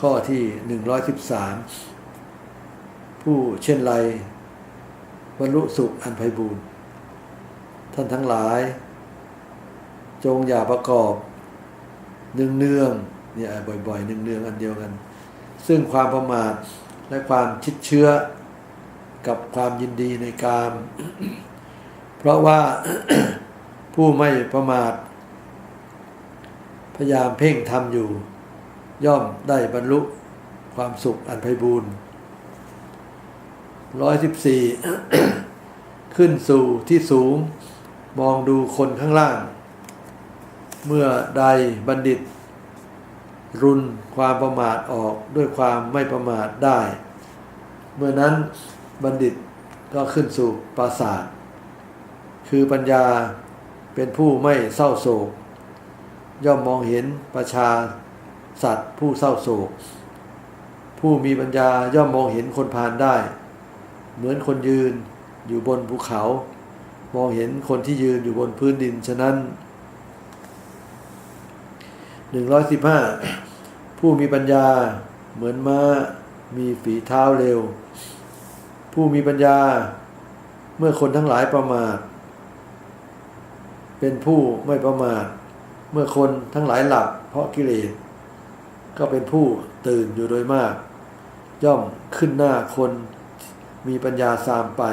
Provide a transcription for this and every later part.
ข้อที่ 113 ผู้เช่นไรบรรลุสุขอันไพบูรณ์ท่านทั้งหลาย จงอย่าประกอบเนืองเนืองเนี่ยบ่อยๆเนืองเนืองอันเดียวกัน ซึ่งความประมาทและความชิดเชื้อกับความยินดีในกาม เพราะว่าผู้ไม่ประมาท พยายามเพ่งทำอยู่ ย่อมได้บรรลุความสุขอันไพบูรณ์ร้อยสิบสี่ขึ้นสู่ที่สูงมองดูคนข้างล่าง เมื่อใดบัณฑิต รุนความประมาทออกด้วยความไม่ประมาทได้ เมื่อนั้นบัณฑิตก็ขึ้นสู่ปราสาท คือปัญญาเป็นผู้ไม่เศร้าโศก ย่อมมองเห็นประชา สัตว์ผู้เศร้าโศก ผู้มีปัญญาย่อมมองเห็นคนพาลได้ เหมือนคนยืนอยู่บนภูเขา มองเห็นคนที่ยืนอยู่บนพื้นดินฉะนั้น 115 ผู้มีปัญญาเหมือนม้ามีฝีเท้าเร็ว ผู้มีปัญญาเมื่อคนทั้งหลายประมาท เป็นผู้ไม่ประมาท เมื่อคนทั้งหลายหลับเพราะกิเลส ก็เป็นผู้ตื่นอยู่โดยมาก ย่อมขึ้นหน้าคนมีปัญญาสามไป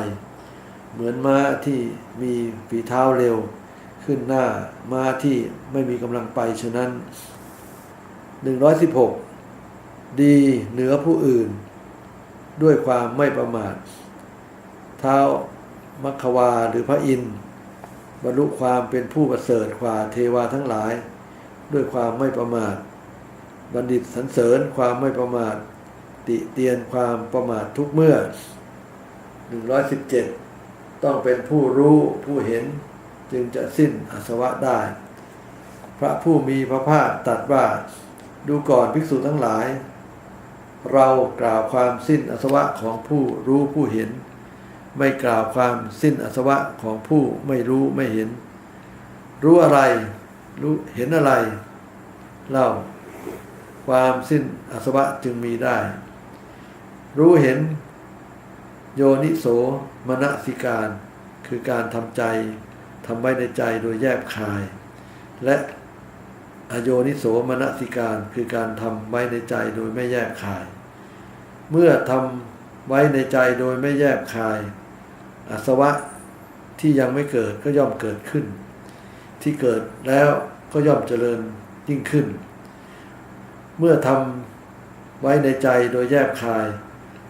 เหมือนม้าที่มีฝีเท้าเร็ว ขึ้นหน้าม้าที่ไม่มีกำลังไปฉะนั้น 116 ดีเหนือผู้อื่น ด้วยความไม่ประมาท เท้ามัคควาหรือพระอินทร์บรรลุความเป็นผู้ประเสริฐกว่าเทวาทั้งหลาย ด้วยความไม่ประมาท บัณฑิตสรรเสริญความไม่ประมาทติเตียนความประมาททุกเมื่อ 117 ต้องเป็นผู้รู้ผู้เห็นจึงจะสิ้นอาสวะได้ พระผู้มีพระภาคตรัสว่า ดูก่อนภิกษุทั้งหลาย เรากล่าวความสิ้นอาสวะของผู้รู้ผู้เห็น ไม่กล่าวความสิ้นอาสวะของผู้ไม่รู้ไม่เห็น รู้อะไร รู้เห็นอะไร เล่า ความสิ้นอาสวะจึงมีได้ รู้เห็นโยนิโสมนสิการ คือการทำใจทำไว้ในใจโดยแยบคาย และอโยนิโสมนสิการคือการทำไว้ในใจโดยไม่แยบคาย เมื่อทำไว้ในใจโดยไม่แยบคายอาสวะที่ยังไม่เกิดก็ย่อมเกิดขึ้น ที่เกิดแล้วก็ย่อมเจริญยิ่งขึ้น เมื่อทำไว้ในใจโดยแยบคาย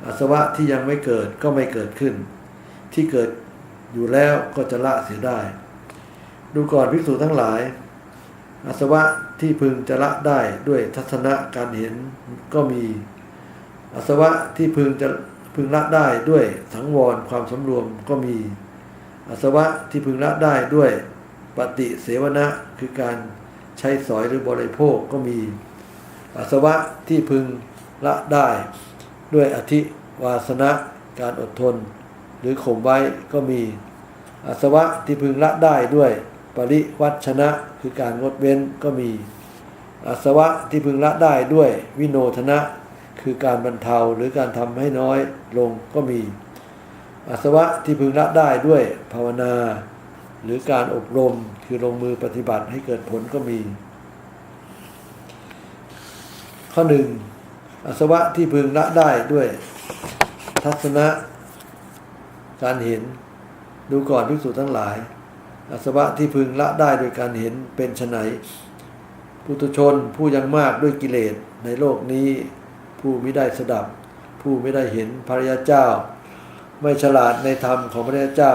อาสวะที่ยังไม่เกิดก็ไม่เกิดขึ้น ที่เกิดอยู่แล้วก็จะละเสียได้ ดูก่อนภิกษุทั้งหลาย อาสวะที่พึงจะละได้ด้วยทัศนะการเห็นก็มี อาสวะที่พึงจะพึงละได้ด้วยสังวรความสำรวมก็มี อาสวะที่พึงละได้ด้วยปฏิเสวนะคือการใช้สอยหรือบริโภคก็มี อาสวะที่พึงละได้ ด้วยอธิวาสนะการอดทน หรือข่มไว้ก็มี อาสวะที่พึงละได้ด้วยปริวัชนะคือการงดเว้นก็มี อาสวะที่พึงละได้ด้วยวิโนทนะคือการบรรเทาหรือการทำให้น้อยลงก็มี อาสวะที่พึงละได้ด้วยภาวนา หรือการอบรมคือลงมือปฏิบัติให้เกิดผลก็มี ข้อหนึ่งอาสวะที่พึงละได้ด้วย ทัศนะ การเห็น ดูก่อนภิกษุทั้งหลาย อาสวะที่พึงละได้โดยการเห็นเป็นไฉนปุถุชนผู้ยังมากด้วยกิเลสในโลกนี้ ผู้ไม่ได้สดับ ผู้ไม่ได้เห็นพระยาเจ้า ไม่ฉลาดในธรรมของพระยาเจ้า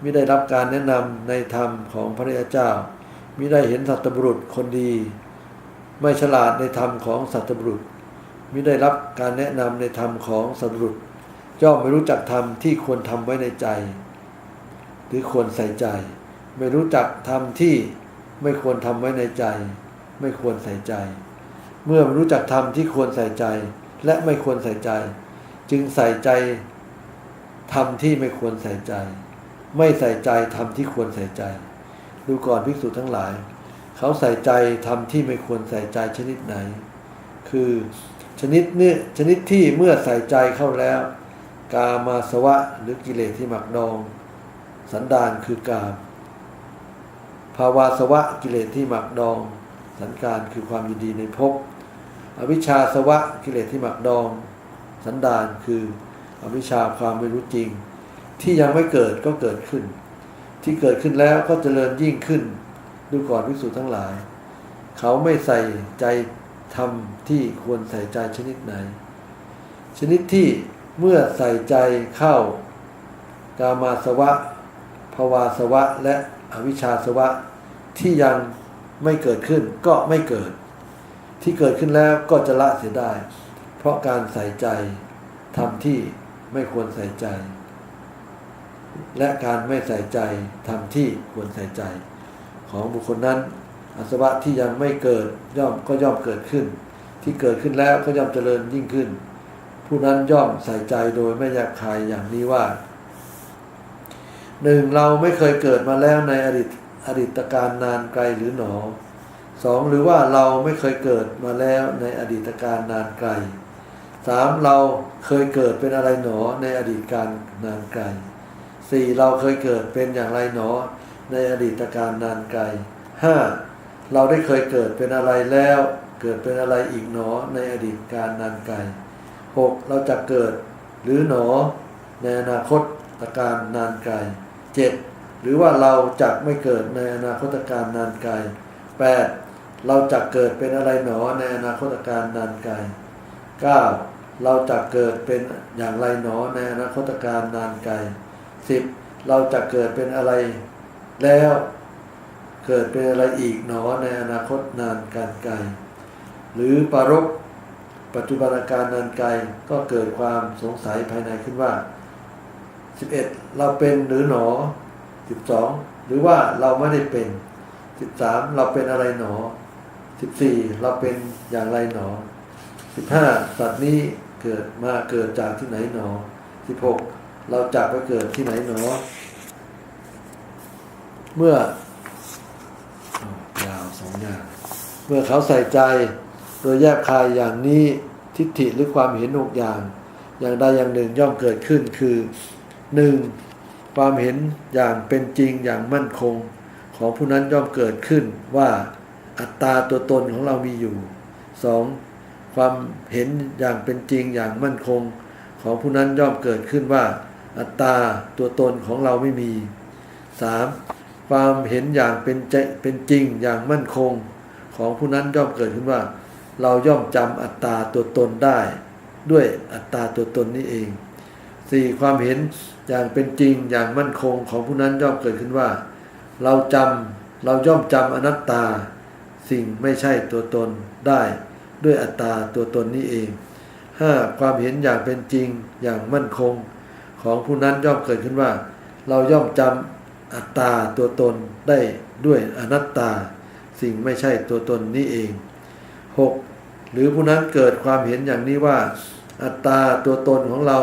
ไม่ได้รับการแนะนำในธรรมของพระยาเจ้าไม่ได้เห็นสัตบุรุษคนดี ไม่ฉลาดในธรรมของสัตบุรุษม่ได้รับการแนะนำในธรรมของสัตบุรุษย่อมไม่รู้จักธรรมที่ควรทำไว้ในใจ หรือควรใส่ใจ ไม่รู้จักธรรมที่ไม่ควรทำไว้ในใจ ไม่ควรใส่ใจ เมื่อรู้จักธรรมที่ควรใส่ใจ และไม่ควรใส่ใจ จึงใส่ใจธรรมที่ไม่ควรใส่ใจ ไม่ใส่ใจธรรมที่ควรใส่ใจ ดูก่อนภิกษุทั้งหลาย เขาใส่ใจธรรมที่ไม่ควรใส่ใจชนิดไหน คือชนิดเนื้อชนิดที่เมื่อใส่ใจเข้าแล้ว กามาสวะหรือกิเลสที่หมักดอง สันดานคือกาม ภาวาสวะกิเลสที่หมักดอง สันการคือความยินดีในภพอวิชชาสวะกิเลสที่หมักดอง สันดานคืออวิชชาความไม่รู้จริง ที่ยังไม่เกิดก็เกิดขึ้น ที่เกิดขึ้นแล้วก็เจริญยิ่งขึ้น ดูก่อนวิสุทธ์ทั้งหลาย เขาไม่ใส่ใจทำที่ควรใส่ใจชนิดไหน ชนิดที่เมื่อใส่ใจเข้ากามาสวะภาวาสวะ และอวิชชาสวะ ที่ยังไม่เกิดขึ้นก็ไม่เกิด ที่เกิดขึ้นแล้วก็จะละเสียได้ เพราะการใส่ใจทำที่ไม่ควรใส่ใจ และการไม่ใส่ใจทำที่ควรใส่ใจ ของบุคคลนั้น อาสวะที่ยังไม่เกิดย่อมก็ย่อมเกิดขึ้น ที่เกิดขึ้นแล้วก็ย่อมเจริญยิ่งขึ้น ผู้นั้นย่อมใส่ใจโดยไม่อยากคายอย่างนี้ว่าหนึ่งเราไม่เคยเกิดมาแล้วในอดีตอดีตการนานไกลหรือหนอสองหรือว่าเราไม่เคยเกิดมาแล้วในอดีตการนานไกลสามเราเคยเกิดเป็นอะไรหนอในอดีตการนานไกลสี่เราเคยเกิดเป็นอย่างไรหนอ ในอดีตการนานไกลห้าเราได้เคยเกิดเป็นอะไรแล้ว เกิดเป็นอะไรอีกหนอในอดีตการนานไกลหกเราจะเกิดหรือหนอ ในอนาคตการนานไกลเจ็ดหรือว่าเราจะไม่เกิดในอนาคตการนานไกลแปดเราจะเกิดเป็นอะไรหนอในอนาคตการนานไกลเก้าเราจะเกิดเป็นอย่างไรหนอในอนาคตการนานไกลสิบเราจะเกิดเป็นอะไร แล้วเกิดเป็นอะไรอีกหนอในอนาคตนานการไกล หรือปารกปัจจุบันการนานไกลก็เกิดความสงสัยภายในขึ้นว่า 11 เราเป็นหรือหนอ 12 หรือว่าเราไม่ได้เป็น 13 เราเป็นอะไรหนอ 14 เราเป็นอย่างไรหนอ 15 สัตว์นี้เกิดมาเกิดจากที่ไหนหนอ 16 เราจากไปเกิดที่ไหนหนอ เมื่อยาวสองอย่างเมื่อเขาใส่ใจ โดยแยบคายอย่างนี้ทิฏฐิหรือความเห็นหกอย่าง อย่างใดอย่างหนึ่งย่อมเกิดขึ้นคือหนึ่งความเห็นอย่างเป็นจริงอย่างมั่นคง ของผู้นั้นย่อมเกิดขึ้นว่าอัตตาตัวตนของเรามีอยู่สองความเห็นอย่างเป็นจริงอย่างมั่นคง ของผู้นั้นย่อมเกิดขึ้นว่า อัตตาตัวตนของเราไม่มีสาม ความเห็นอย่างเป็นใจเป็นจริงอย่างมั่นคง ของผู้นั้นย่อมเกิดขึ้นว่า เราย่อมจำอัตตาตัวตนได้ ด้วยอัตตาตัวตนนี้เองสี่ความเห็นอย่างเป็นจริงอย่างมั่นคงของผู้นั้นย่อมเกิดขึ้นว่า เราจำเราย่อมจำอนัตตา สิ่งไม่ใช่ตัวตนได้ ด้วยอัตตาตัวตนนี้เองห้าความเห็นอย่างเป็นจริงอย่างมั่นคง ของผู้นั้นย่อมเกิดขึ้นว่า เราย่อมจำ อัตตาตัวตนได้ด้วยอนัตตา สิ่งไม่ใช่ตัวตนนี้เอง 6. หรือผู้นั้นเกิดความเห็นอย่างนี้ว่า อัตตาตัวตนของเรา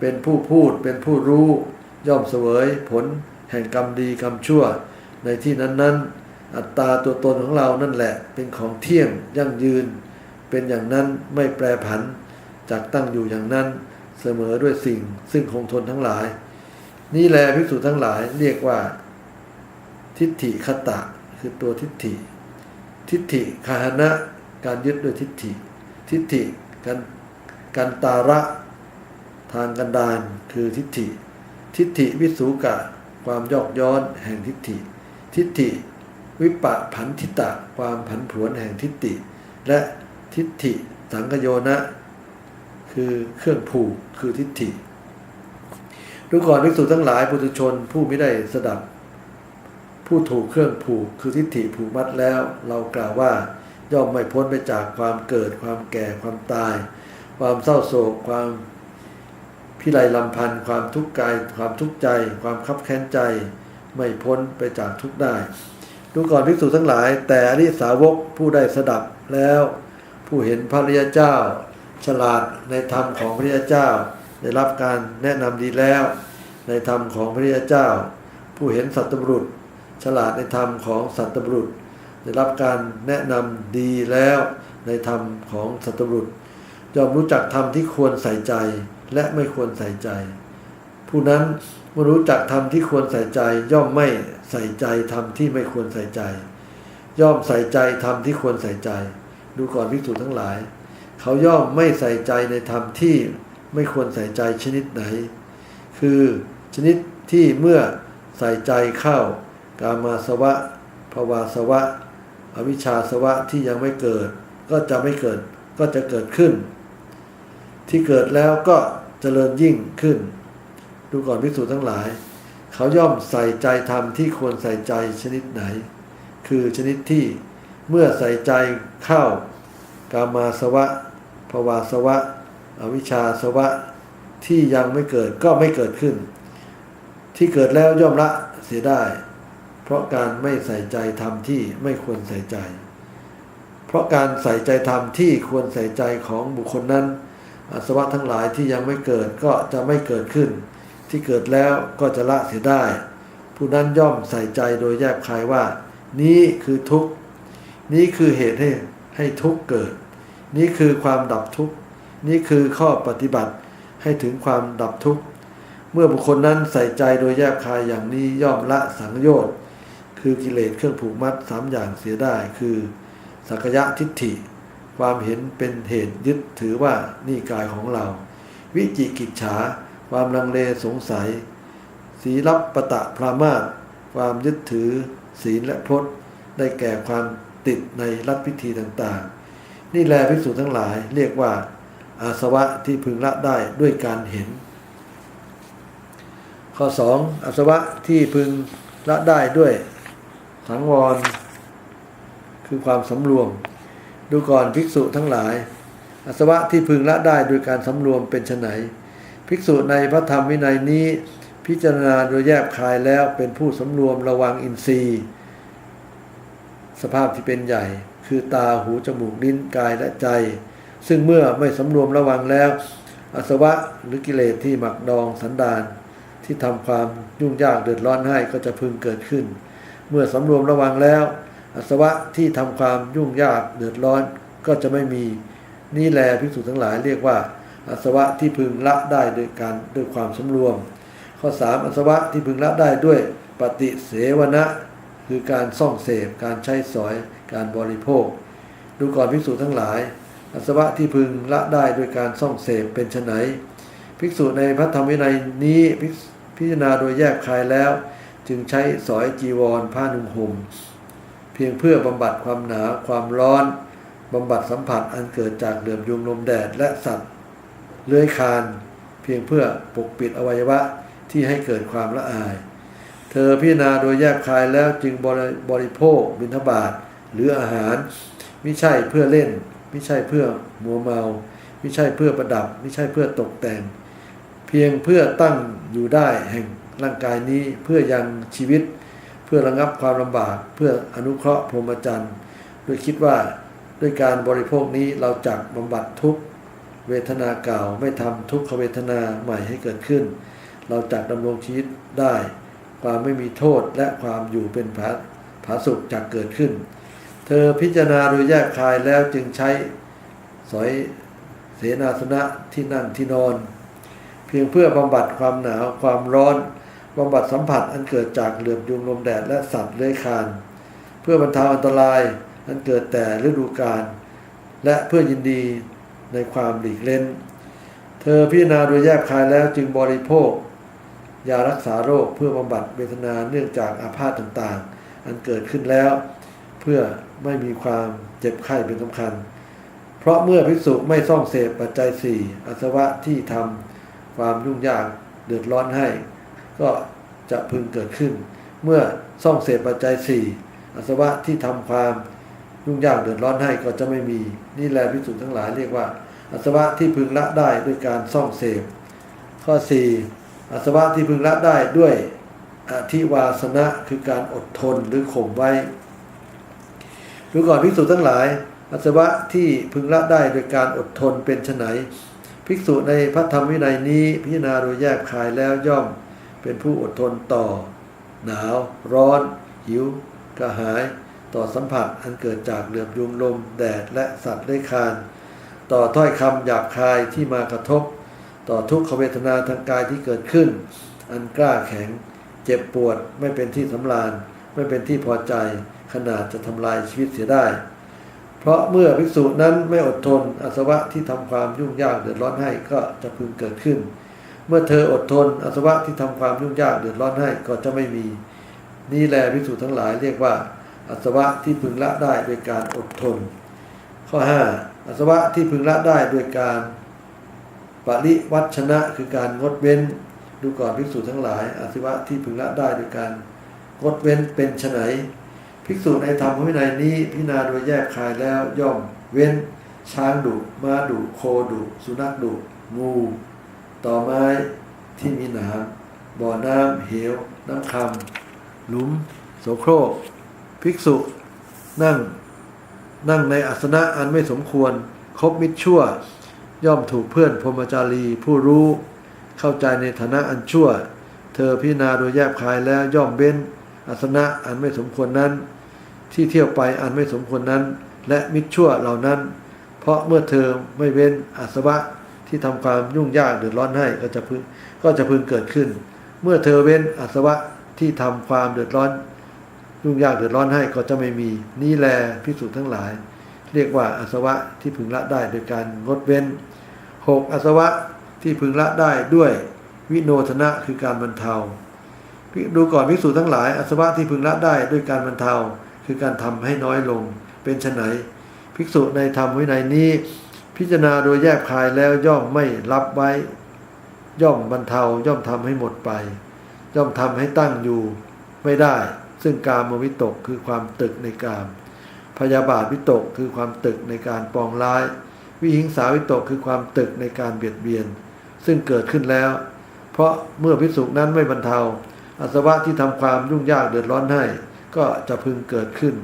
เป็นผู้พูดเป็นผู้รู้ ย่อมเสวยผล แห่งกรรมดีกรรมชั่ว ในที่นั้นๆ อัตตาตัวตนของเรานั่นแหละ เป็นของเที่ยงยั่งยืน เป็นอย่างนั้นไม่แปรผันจากตั้งอยู่อย่างนั้นเสมอด้วยสิ่งซึ่งคงทนทั้งหลาย นี่แหละภิกษุทั้งหลายเรียกว่า ทิฏฐิคตะ คือตัวทิฏฐิ ทิฏฐิคาหนะการยึดด้วยทิฏฐิ ทิฏฐิกันกันตาระทางกันดานคือทิฏฐิ ทิฏฐิวิสูกะ ความยอกย้อนแห่งทิฏฐิ ทิฏฐิ วิปะผันทิตะ ความผันผวนแห่งทิฏฐิ และทิฏฐิสังกโยนะ คือเครื่องผูกคือทิฏฐิ ดูก่อนภิกษุทั้งหลายปุถุชนผู้ไม่ได้สดับ ผู้ถูกเครื่องผูกคือทิฏฐิผูกมัดแล้ว เรากล่าวว่าย่อมไม่พ้นไปจากความเกิดความแก่ความตาย ความเศร้าโศกความพิไรลำพันธ์ความทุกข์กายความทุกข์ใจ ความคับแค้นใจ ไม่พ้นไปจากทุกได้ ดูก่อนภิกษุทั้งหลาย แต่อริสาวกผู้ได้สดับแล้ว ผู้เห็นพระริยเจ้า ฉลาดในธรรมของพระริยเจ้า ได้รับการแนะนำดีแล้ว ในธรรมของพระริยเจ้า ผู้เห็นสัตบุรุษ ฉลาดในธรรมของสัตบุรุษ ได้รับการแนะนำดีแล้ว ในธรรมของสัตบุรุษย่อมรู้จักธรรมที่ควรใส่ใจและไม่ควรใส่ใจ ผู้นั้นเมื่อรู้จักธรรมที่ควรใส่ใจ ย่อมไม่ใส่ใจธรรมที่ไม่ควรใส่ใจ ย่อมใส่ใจธรรมที่ควรใส่ใจ ดูก่อนภิกษุทั้งหลาย เขาย่อมไม่ใส่ใจในธรรมที่ ไม่ควรใส่ใจชนิดไหน คือชนิดที่เมื่อใส่ใจเข้ากามาสวะภวาสวะ อวิชชาสวะที่ยังไม่เกิด ก็จะไม่เกิดก็จะเกิดขึ้น ที่เกิดแล้วก็เจริญยิ่งขึ้น ดูก่อนภิกษุทั้งหลาย เขาย่อมใส่ใจธรรมที่ควรใส่ใจชนิดไหน คือชนิดที่เมื่อใส่ใจเข้ากามาสวะภวาสวะ อวิชชาสวะที่ยังไม่เกิดก็ไม่เกิดขึ้น ที่เกิดแล้วย่อมละเสียได้ เพราะการไม่ใส่ใจธรรมที่ไม่ควรใส่ใจ เพราะการใส่ใจธรรมที่ควรใส่ใจของบุคคลนั้น อาสวะทั้งหลายที่ยังไม่เกิดก็จะไม่เกิดขึ้น ที่เกิดแล้วก็จะละเสียได้ ผู้นั้นย่อมใส่ใจโดยแยบคายว่า นี้คือทุกข์ นี้คือเหตุให้ให้ทุกข์เกิด นี้คือความดับทุกข์ นี่คือข้อปฏิบัติให้ถึงความดับทุกข์ เมื่อบุคคลนั้นใส่ใจโดยแยบคายอย่างนี้ย่อมละสังโยชน์คือกิเลสเครื่องผูกมัดสามอย่างเสียได้คือ สักยะทิฏฐิ ความเห็นเป็นเหตุยึดถือว่านี่กายของเรา วิจิกิจฉา ความลังเลสงสัยสีลับปะตะพรามาตความยึดถือ ศีลและพจน์ ได้แก่ความติดในรัฐพิธีต่างๆ นี่แลภิกษุทั้งหลายเรียกว่า อาสวะที่พึงละได้ด้วยการเห็น ข้อ 2. อาสวะที่พึงละได้ด้วยสังวร คือความสำรวม ดูก่อนภิกษุทั้งหลาย อาสวะที่พึงละได้โดยการสำรวมเป็นไนภิกษุในพระธรรมวินัยนี้ พิจารณาโดยแยบคายแล้วเป็นผู้สำรวมระวังอินทรีย์ สภาพที่เป็นใหญ่ คือตาหูจมูกลิ้นกายและใจ ซึ่งเมื่อไม่สำรวมระวังแล้ว อาสวะหรือกิเลสที่หมักดองสันดานที่ทำความยุ่งยากเดือดร้อนให้ก็จะพึงเกิดขึ้น เมื่อสำรวมระวังแล้ว อาสวะที่ทำความยุ่งยากเดือดร้อนก็จะไม่มีนี่แลภิกษุทั้งหลายเรียกว่าอาสวะที่พึงละได้โดยการด้วยความสำรวม ข้อ 3อาสวะที่พึงละได้ด้วยปฏิเสวนะคือการซ่องเสพ การใช้สอย การบริโภค ดูก่อนภิกษุทั้งหลาย อาสวะที่พึงละได้โดยการซ่องเสพเป็นไนภิกษุในพระธรรมวินัยนี้พิจารณาโดยแยกคายแล้ว จึงใช้สอยจีวรผ้านุ่งห่มเพียงเพื่อบำบัดความหนาความร้อนบำบัดสัมผัสอันเกิดจากเหลื่อมยุงลมแดดและสัตว์เลื้อยคานเพียงเพื่อปกปิดอวัยวะที่ให้เกิดความละอาย เธอพิจารณาโดยแยกคายแล้วจึงบริโภคบิณฑบาตหรืออาหาร ไม่ใช่เพื่อเล่น ไม่ใช่เพื่อมัวเมา ไม่ใช่เพื่อประดับ ไม่ใช่เพื่อตกแต่ง เพียงเพื่อตั้งอยู่ได้แห่งร่างกายนี้เพื่อยังชีวิต เพื่อระงับความลำบาก เพื่ออนุเคราะห์พรหมจรรย์โดยคิดว่าด้วยการบริโภคนี้เราจักบำบัดทุกเวทนาเก่าไม่ทำทุกขเวทนาใหม่ให้เกิดขึ้น เราจักดำรงชีวิตได้ ความไม่มีโทษและความอยู่เป็นผาผาสุขจักเกิดขึ้น ธอพิจารณาโดยแยกคายแล้วจึงใช้สอยเสนาสนะที่นั่งที่นอน เพียงเพื่อบำบัดความหนาวความร้อนบำบัดสัมผัสอันเกิดจากเหลือบยุงลมแดดและสัตว์เลื้อยคลาน เพื่อบรรเทาอันตรายอันเกิดแต่ฤดูกาลและเพื่อยินดีในความหลีกเล่น เธอพิจารณาโดยแยกคายแล้วจึงบริโภค ยารักษาโรคเพื่อบำบัดเวทนาเนื่องจากอาพาธต่างๆ อันเกิดขึ้นแล้วเพื่อ ไม่มีความเจ็บไข้เป็นสำคัญ เพราะเมื่อภิกษุไม่ซ่องเสพปัจจัยสี่อาสวะที่ทำความยุ่งยากเดือดร้อนให้ ก็จะพึงเกิดขึ้น เมื่อซ่องเสพปัจจัยสี่อาสวะที่ทำความยุ่งยากเดือดร้อนให้ก็จะไม่มี นี่แหละภิกษุทั้งหลายเรียกว่าอาสวะที่พึงละได้ด้วยการซ่องเสพ ข้อ 4อาสวะที่พึงละได้ด้วยอธิวาสนะคือการอดทนหรือข่มไว้ ดูก่อนภิกษุทั้งหลาย อาสวะที่พึงละได้โดยการอดทนเป็นไนภิกษุในพระธรรมวินัยนี้ พิจารณาโดยแยกคายแล้วย่อมเป็นผู้อดทนต่อ หนาว ร้อน หิว กระหาย ต่อสัมผัสอันเกิดจากเหลือบยุงลม แดดและสัตว์เลื้อยคลานต่อถ้อยคำหยาบคายที่มากระทบ ต่อทุกขเวทนาทางกายที่เกิดขึ้น อันกล้าแข็ง เจ็บปวดไม่เป็นที่สำราญ ไม่เป็นที่พอใจขนาดจะทำลายชีวิตเสียได้ เพราะเมื่อภิกษุนั้นไม่อดทนอาสวะที่ทำความยุ่งยากเดือดร้อนให้ก็จะพึงเกิดขึ้น เมื่อเธออดทนอาสวะที่ทำความยุ่งยากเดือดร้อนให้ก็จะไม่มี นี่แหละภิกษุทั้งหลายเรียกว่าอาสวะที่พึงละได้โดยการอดทน ข้อ 5อาสวะที่พึงละได้โดยการปริวัชนะคือการงดเว้น ดูก่อนภิกษุทั้งหลายอาสวะที่พึงละได้โดยการ งดเว้นเป็นไฉนภิกษุในธรรมวินัยนี้พิจารณาโดยแยกคายแล้วย่อมเว้น ช้างดุม้าดุโคดุสุนัขดุงูต่อไม้ที่มีหนามบ่อน้ำเหว น้ำคำหลุม โสโครก ภิกษุ นั่ง นั่งในอาสนะอันไม่สมควร คบมิตรชั่ว ย่อมถูกเพื่อนพรมจารี ผู้รู้ เข้าใจในฐานะอันชั่ว เธอพิจารณาโดยแยบคายแล้วย่อมเบ้น อาสนะอันไม่สมควรนั้น ที่เที่ยวไปอันไม่สมควรนั้น และมิตรชั่วเหล่านั้น เพราะเมื่อเธอไม่เว้นอาสวะที่ทำความยุ่งยากเดือดร้อนให้ก็จะพึงก็จะพึงเกิดขึ้น เมื่อเธอเว้นอาสวะที่ทำความเดือดร้อน ยุ่งยากเดือดร้อนให้ก็จะไม่มีนี่แลพิสูจน์ทั้งหลาย เรียกว่าอาสวะที่พึงละได้โดยการงดเว้นหกอาสวะที่พึงละได้ด้วยวิโนทนะคือการบรรเทา ดูก่อนภิกษุทั้งหลายอสวะที่พึงละได้ด้วยการบรรเทาคือการทำให้น้อยลง เป็นไฉนภิกษุในธรรมวินัยนี้ พิจารณาโดยแยบคายแล้วย่อมไม่รับไว้ ย่อมบรรเทาย่อมทำให้หมดไป ย่อมทำให้ตั้งอยู่ไม่ได้ ซึ่งกามวิตกคือความตึกในกาม พยาบาทวิตกคือความตึกในการปองร้าย วิหิงสาวิตกคือความตึกในการเบียดเบียน ซึ่งเกิดขึ้นแล้ว เพราะเมื่อพิสุนั้นไม่บรรเทา อาสวะที่ทำความยุ่งยากเดือดร้อนให้ ก็จะพึงเกิดขึ้น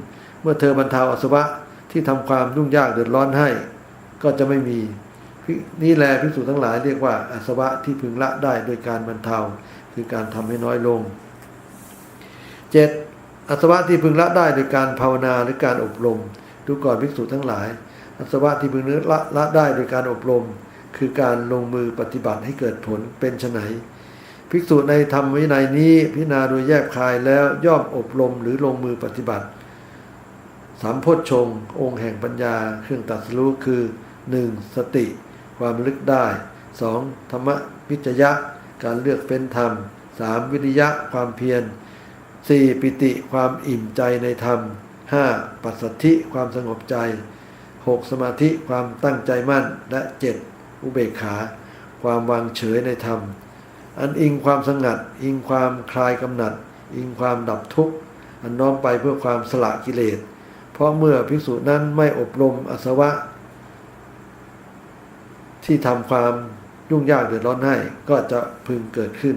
เมื่อเธอบรรเทาอาสวะที่ทำความยุ่งยากเดือดร้อนให้ ก็จะไม่มีนี่แหละพิสูจน์ทั้งหลายเรียกว่าอาสวะที่พึงละได้โดยการบรรเทาคือการทำให้น้อยลงเจ็ดอาสวะที่พึงละได้โดยการภาวนาหรือการอบรม ดูก่อนภิกษุทั้งหลายอาสวะที่พึงละละได้โดยการอบรม คือการลงมือปฏิบัติให้เกิดผลเป็นไฉน ภิกษุในธรรมวินัยนี้พิจารณาโดยแยกคายแล้วย่อมอบรมหรือลงมือปฏิบัติ สามโพชฌงองค์แห่งปัญญาเครื่องตัดสู้คือ 1. สติ ความลึกได้ 2. ธรรมวิจยะ การเลือกเป็นธรรม 3. วิริยะความเพียร 4. ปิติความอิ่มใจในธรรม 5. ปัสสัทธิความสงบใจ 6. สมาธิความตั้งใจมั่นและ 7. อุเบกขา ความวางเฉยในธรรม อันอิงความสงัด อิงความคลายกำหนัด อิงความดับทุกข์ อันน้อมไปเพื่อความสละกิเลส เพราะเมื่อภิกษุนั้นไม่อบรมอสวะ ที่ทำความยุ่งยากเดือดร้อนให้ก็จะพึงเกิดขึ้น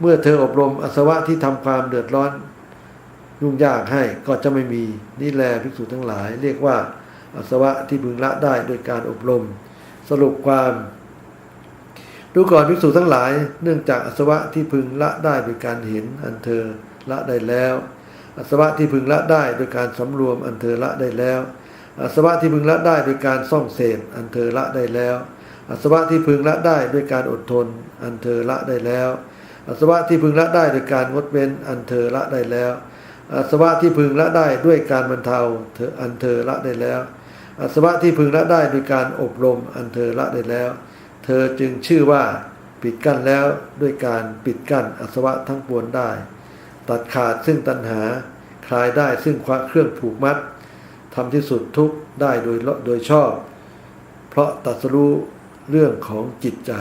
เมื่อเธออบรมอสวะที่ทำความเดือดร้อน ยุ่งยากให้ก็จะไม่มีนี่แลภิกษุทั้งหลาย เรียกว่าอสวะที่พึงละได้โดยการอบรม สรุปความ ดูก่อนภิกษุทั้งหลาย เนื่องจากอสวะที่พึงละได้โดยการเห็นอันเธอละได้แล้วอสวะที่พึงละได้โดยการสำรวมอันเธอละได้แล้วอสวะที่พึงละได้โดยการซ่องเสพอันเธอละได้แล้วอสวะที่พึงละได้โดยการอดทน อันเธอละได้แล้วอสวะที่พึงละได้โดยการงดเว้น อันเธอละได้แล้วอสวะที่พึงละได้ด้วยการบรรเทาเธออันเธอละได้แล้วอสวะที่พึงละได้โดยการอบรม อันเธอละได้แล้ว เธอจึงชื่อว่าปิดกั้นแล้วด้วยการปิดกั้นอสวะทั้งปวงได้ ตัดขาดซึ่งตัณหา คลายได้ซึ่งคว้าเครื่องผูกมัดทำที่สุดทุกได้โดยโดยชอบ เพราะตัดสรู้เรื่องของจิตใจ